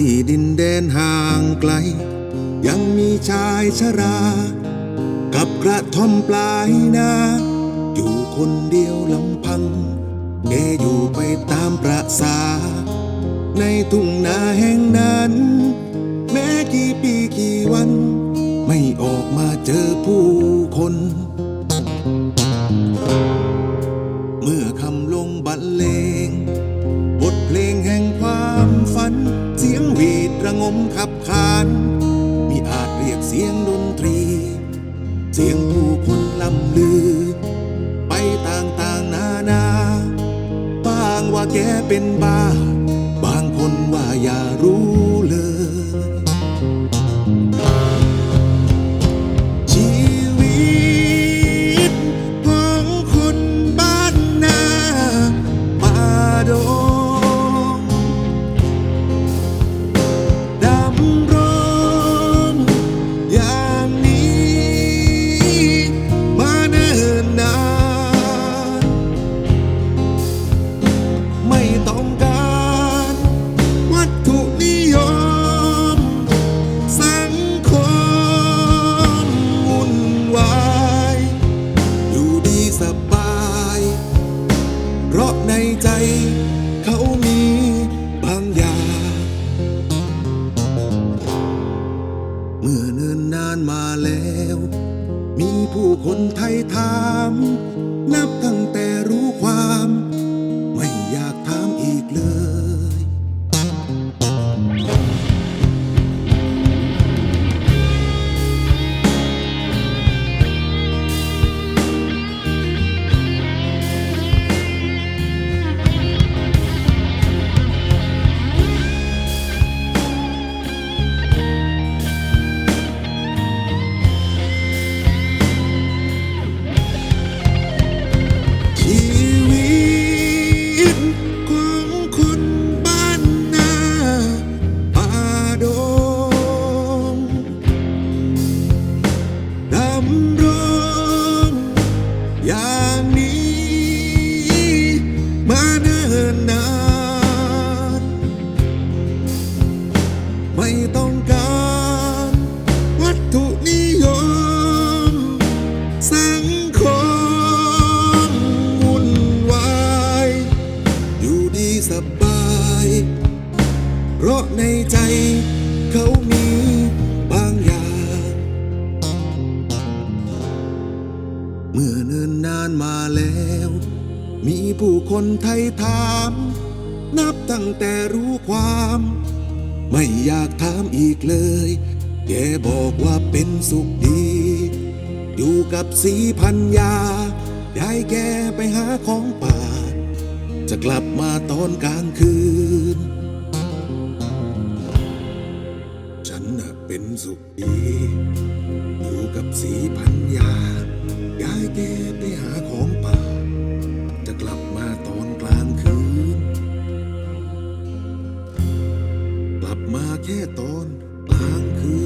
ที่ดินแดนห่างไกล ยังมีชายชรา กับกระท่อมปลายนา อยู่คนเดียวลำพัง แกอยู่ไปตามประสา ในทุ่งนาแห่งนั้น แม้กี่ปีกี่วัน ไม่ออกมาเจอผู้คน เมื่อคำลงบรรเลง บทเพลงแห่งความฝัน ระงมขับขานมีอาจเรียกเสียงดนตรี เสียงผู้คนลำลือ ไปต่างๆนานา บางว่าแกเป็นบ้า บางคนว่าอย่ารู้านมาแล้ว มีผู้คนไทยถาม นับตั้งแต่รู้ความ ไม่อยากถามอีก แล้ว มีผู้คนไทยถาม นับตั้งแต่รู้ความ ไม่อยากถามอีกเลย แกบอกว่าเป็นสุขดี อยู่กับสีพันยา ได้แกไปหาของป่า จะกลับมาตอนกลางคืน ฉันน่ะเป็นสุขดี อยู่กับสีพันยาย้ายแกไปหาของ กลับมาแค่ตอนกลางคืน